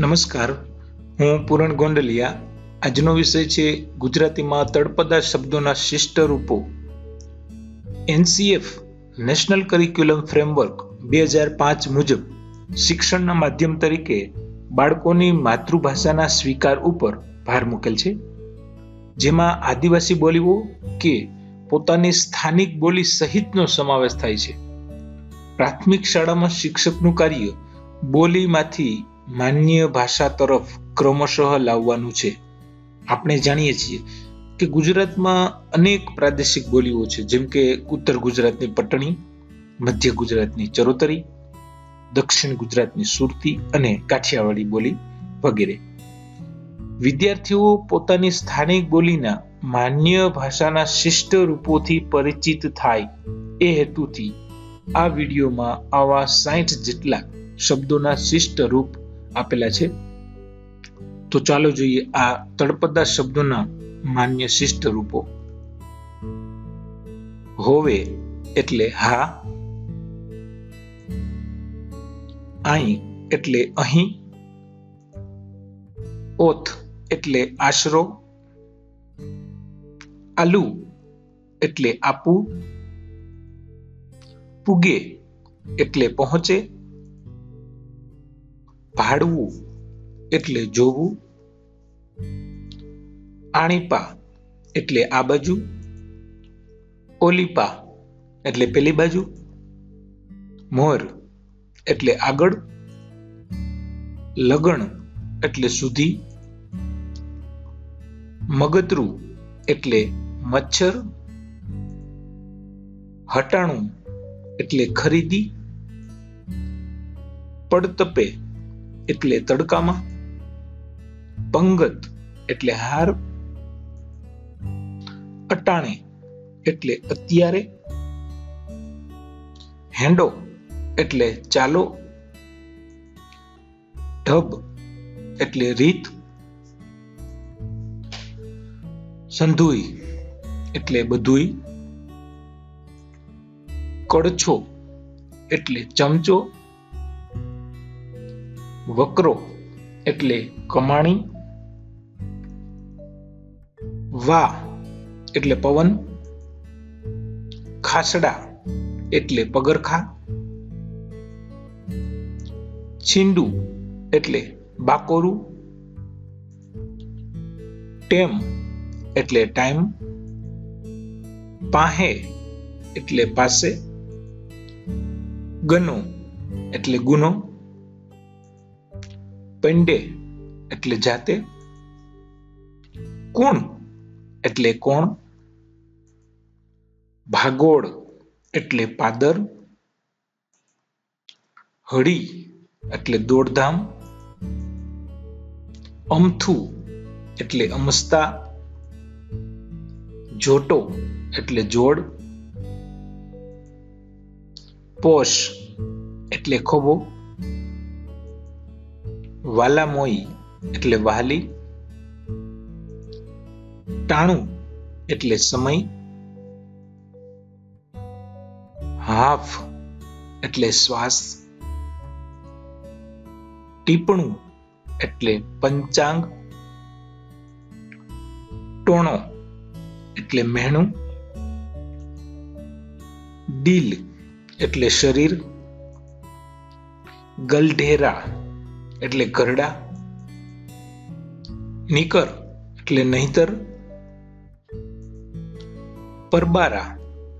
નમસ્કાર. હું પૂરણ ગોંડલિયા. આજનો વિષય છે ગુજરાતીમાં તળપદા શબ્દોના શિષ્ટ રૂપો એનસીએફ નેશનલ કરિક્યુલમ ફ્રેમવર્ક બે હજાર પાંચ મુજબ શિક્ષણના માધ્યમ તરીકે બાળકોની માતૃભાષાના સ્વીકાર ઉપર ભાર મૂકેલ છે. જેમાં આદિવાસી બોલીઓ કે પોતાની સ્થાનિક બોલી સહિતનો સમાવેશ થાય છે. પ્રાથમિક શાળામાં શિક્ષકનું કાર્ય બોલીમાંથી માન્ય ભાષા તરફ ક્રમશઃ લાવવાનું છે. આપણે જાણીએ છીએ કે ગુજરાતમાં અનેક પ્રાદેશિક બોલીઓ છે, જેમ કે ઉત્તર ગુજરાતની પટણી, મધ્ય ગુજરાતની ચરોતરી, દક્ષિણ ગુજરાતની સુરતી અને કાઠિયાવાડી બોલી વગેરે. વિદ્યાર્થીઓ પોતાની સ્થાનિક બોલીના માન્ય ભાષાના શિષ્ટ રૂપોથી પરિચિત થાય એ હેતુથી આ વિડીયોમાં આવા સાઠ જેટલા શબ્દોના શિષ્ટ રૂપ આપેલા છે. તો ચાલો જોઈએ આ તળપદા શબ્દોના માન્ય શિષ્ટ રૂપો. હોવે એટલે હા અહીં એટલે અહીં, ઓથ એટલે આશરો, આલુ એટલે આપવું પુગે એટલે પહોંચે ભાડવું એટલે જોવું, આણીપા એટલે આ બાજુ, ઓલીપા એટલે પેલી બાજુ, મોર એટલે આગળ, લગણ એટલે સુધી, મગતરું એટલે મચ્છર, હટાણું એટલે ખરીદી, પડતપે એટલે તડકામાં? પંગત એટલે હાર? અટાણે એટલે અત્યારે? હેંડો એટલે ચાલો? ઢબ એટલે રીત? સંધુઈ એટલે બધુંય કડછો એટલે ચમચો? વકરો એટલે કમાણી. વા એટલે પવન. ખાસડા એટલે પગરખા. છીંડુ એટલે બાકોરું. ટેમ એટલે ટાઈમ. પાહે એટલે પાસે. ગનો એટલે ગુનો. પેંડે એટલે જાતે કોણ એટલે કોણ ભાગોળ એટલે પાદર હળી એટલે દોડધામ અમથું એટલે અમસ્તા જોટો એટલે જોડ પોશ એટલે ખોબો વાલામોઈ એટલે વહાલી ટાણું એટલે સમય, હાફ એટલે શ્વાસ, ટીપણું એટલે પંચાંગ, ટોણો એટલે મહેણું, ડીલ એટલે શરીર, ગલઢેરા એટલે ઘરડા નીકર એટલે નહીતર, પરબારા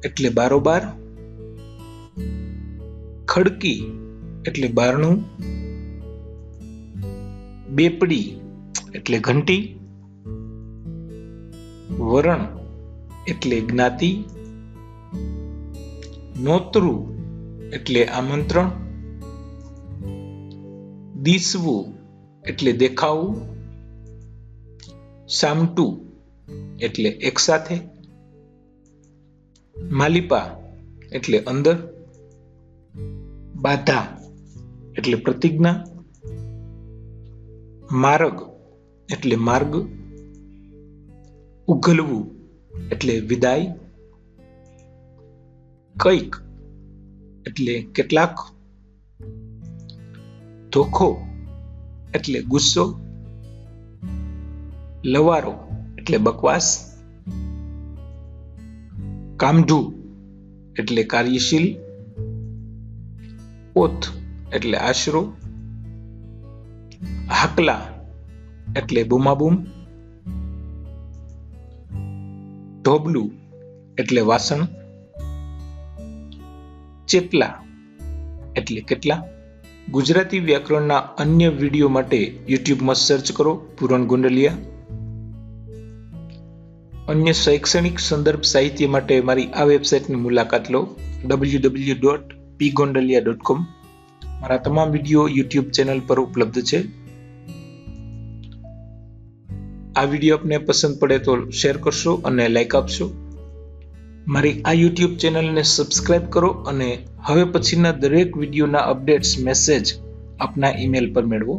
એટલે બારોબાર, ખડકી એટલે બારણું, બેપડી એટલે ઘંટી, વરણ એટલે જ્ઞાતિ, નોતરું એટલે આમંત્રણ દીસવું એટલે દેખાવું સામટું એટલે એક સાથે, માલિપા એટલે અંદર, બાધા એટલે પ્રતિજ્ઞા, માર્ગ એટલે માર્ગ, ઉઘલવું એટલે વિદાય, કંઈક એટલે કેટલાક ધોખો એટલે ગુસ્સો, લવારો એટલે બકવાસ, કામઢું એટલે કાર્યશીલ, ઓથ એટલે આશરો, હાકલા એટલે બૂમાબૂમ ઢોબલું એટલે વાસણ ચેટલા એટલે કેટલા? ગુજરાતી વ્યાકરણના અન્ય વીડિયો માટે યુટ્યુબમાં સર્ચ કરો પૂરણ ગોંડલિયા. અન્ય શૈક્ષણિક સંદર્ભ સાહિત્ય માટે મારી આ વેબસાઇટની મુલાકાત લો W W dot P Gondaliya dot com મારા તમામ વીડિયો યુટ્યુબ ચેનલ પર ઉપલબ્ધ છે. આ વીડિયો આપને પસંદ પડે તો શેર કરશો અને લાઈક આપશો. મારી આ યુટ્યુબ ચેનલને સબસ્ક્રાઇબ કરો અને હવે પછીના દરેક વિડીયોના અપડેટ્સ મેસેજ આપના ઈમેલ પર મેળવો.